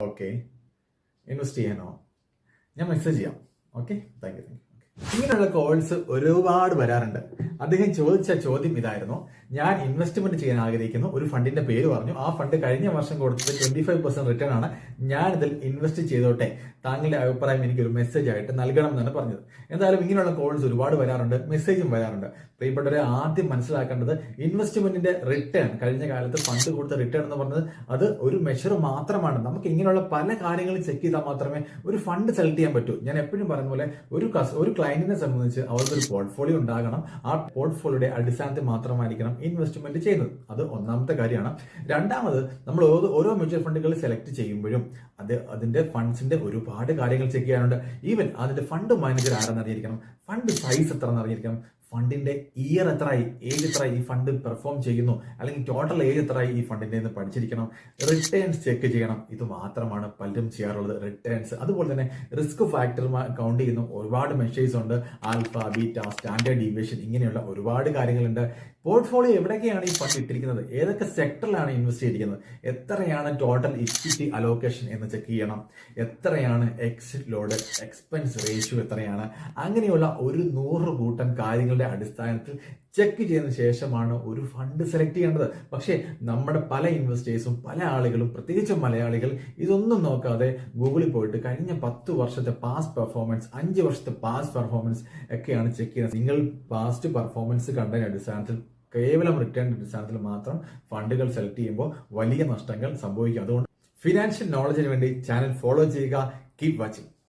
Okay invest ചെയ്യാനോ ഞാൻ message ചെയ്യാം. Okay thank you thank you ഇങ്ങനെയുള്ള കോൾസ് ഒരുപാട് വരാറുണ്ട്. അദ്ദേഹം ചോദിച്ച ചോദ്യം ഇതായിരുന്നു. ഞാൻ ഇൻവെസ്റ്റ്മെന്റ് ചെയ്യാൻ ആഗ്രഹിക്കുന്നു. ഒരു ഫണ്ടിന്റെ പേര് പറഞ്ഞു. ആ ഫണ്ട് കഴിഞ്ഞ വർഷം കൊടുത്തത് ട്വന്റി ഫൈവ് പെർസെന്റ് റിട്ടേൺ ആണ്. ഞാൻ ഇതിൽ ഇൻവെസ്റ്റ് ചെയ്തോട്ടെ. താങ്കളുടെ അഭിപ്രായം എനിക്ക് ഒരു മെസ്സേജ് ആയിട്ട് നൽകണം എന്നാണ് പറഞ്ഞത്. എന്തായാലും ഇങ്ങനെയുള്ള കോൾസ് ഒരുപാട് വരാറുണ്ട്. മെസ്സേജും വരാറുണ്ട്. പ്രിയപ്പെട്ടവരെ ആദ്യം മനസ്സിലാക്കേണ്ടത് ഇൻവെസ്റ്റ്മെന്റിന്റെ റിട്ടേൺ കഴിഞ്ഞ കാലത്ത് ഫണ്ട് കൊടുത്ത റിട്ടേൺ എന്ന് പറഞ്ഞത് അത് ഒരു മെഷർ മാത്രമാണ്. നമുക്ക് ഇങ്ങനെയുള്ള പല കാര്യങ്ങളും ചെക്ക് ചെയ്താൽ മാത്രമേ ഒരു ഫണ്ട് സെലക്ട് ചെയ്യാൻ പറ്റൂ. ഞാൻ എപ്പോഴും പറഞ്ഞ പോലെ ഒരു ഒരു ക്ലയന്റിനെ സംബന്ധിച്ച് അവർക്ക് ഒരു പോർട്ട്ഫോളിയോ ഉണ്ടാകണം. ആ പോർട്ട്ഫോളിയോയുടെ അടിസ്ഥാനത്തിൽ മാത്രമായിരിക്കണം ഇൻവെസ്റ്റ്മെന്റ് ചെയ്യുന്നത്. അത് ഒന്നാമത്തെ കാര്യമാണ്. രണ്ടാമത് നമ്മൾ ഓരോ- മ്യൂച്വൽ ഫണ്ടുകൾ സെലക്ട് ചെയ്യുമ്പോഴും അത് അതിന്റെ ഫണ്ട്സിന്റെ ഒരുപാട് കാര്യങ്ങൾ ചെക്ക് ചെയ്യാനുണ്ട്. ഈവൻ അതിന്റെ ഫണ്ട് മാനേജർ ആരെന്ന് അറിഞ്ഞിരിക്കണം. ഫണ്ട് സൈസ് എത്ര അറിഞ്ഞിരിക്കണം. ഫണ്ടിന്റെ ഇയർ എത്രയായി? ഏജ് എത്ര ഈ ഫണ്ട് പെർഫോം ചെയ്യുന്നു. അല്ലെങ്കിൽ ടോട്ടൽ ഏജ് എത്രയായി ഈ ഫണ്ടിന്റെ എന്ന് പഠിച്ചിരിക്കണം? റിട്ടേൺസ് ചെക്ക് ചെയ്യണം. ഇത് മാത്രമാണ് പലരും ചെയ്യാറുള്ളത്. റിട്ടേൺസ് അതുപോലെ തന്നെ റിസ്ക് ഫാക്ടർ കൗണ്ട് ചെയ്യുന്ന. ഒരുപാട് മെഷേഴ്സ് ഉണ്ട്. ആൽഫ ബീറ്റ സ്റ്റാൻഡേർഡ് ഡീവിയേഷൻ ഇങ്ങനെയുള്ള ഒരുപാട് കാര്യങ്ങളുണ്ട്. പോർട്ട്ഫോളിയോ എവിടെയൊക്കെയാണ് ഈ ഫണ്ട് ഇട്ടിരിക്കുന്നത്? ഏതൊക്കെ സെക്ടറിലാണ് ഇൻവെസ്റ്റ് ചെയ്തിരിക്കുന്നത്? എത്രയാണ് ടോട്ടൽ ഇക്വിറ്റി അലോക്കേഷൻ എന്ന് ചെക്ക് ചെയ്യണം. എത്രയാണ് എക്സിറ്റ് ലോഡ് എക്സ്പെൻസ് റേഷ്യോ എത്രയാണ്? അങ്ങനെയുള്ള ഒരു നൂറ് കൂട്ടം കാര്യങ്ങളുടെ അടിസ്ഥാനത്തിൽ ചെക്ക് ചെയ്തതിനു ശേഷമാണ് ഒരു ഫണ്ട് സെലക്ട് ചെയ്യേണ്ടത്. പക്ഷേ നമ്മുടെ പല ഇൻവെസ്റ്റേഴ്സും പല ആളുകളും പ്രത്യേകിച്ച് മലയാളികൾ ഇതൊന്നും നോക്കാതെ ഗൂഗിളിൽ പോയിട്ട് കഴിഞ്ഞ പത്ത് വർഷത്തെ പാസ്റ്റ് പെർഫോമൻസ് അഞ്ച് വർഷത്തെ പാസ്റ്റ് പെർഫോമൻസ് ഒക്കെയാണ് ചെക്ക് ചെയ്യുന്നത്. നിങ്ങൾ പാസ്റ്റ് പെർഫോമൻസ് കണ്ടതിന് അടിസ്ഥാനത്തിൽ കേവലം റിട്ടേൺ അടിസ്ഥാനത്തിൽ മാത്രം ഫണ്ടുകൾ സെലക്ട് ചെയ്യുമ്പോൾ വലിയ നഷ്ടങ്ങൾ സംഭവിക്കും. അതുകൊണ്ട് ഫിനാൻഷ്യൽ നോളജിന് വേണ്ടി ചാനൽ ഫോളോ ചെയ്യുക കീപ് വാച്ചിങ്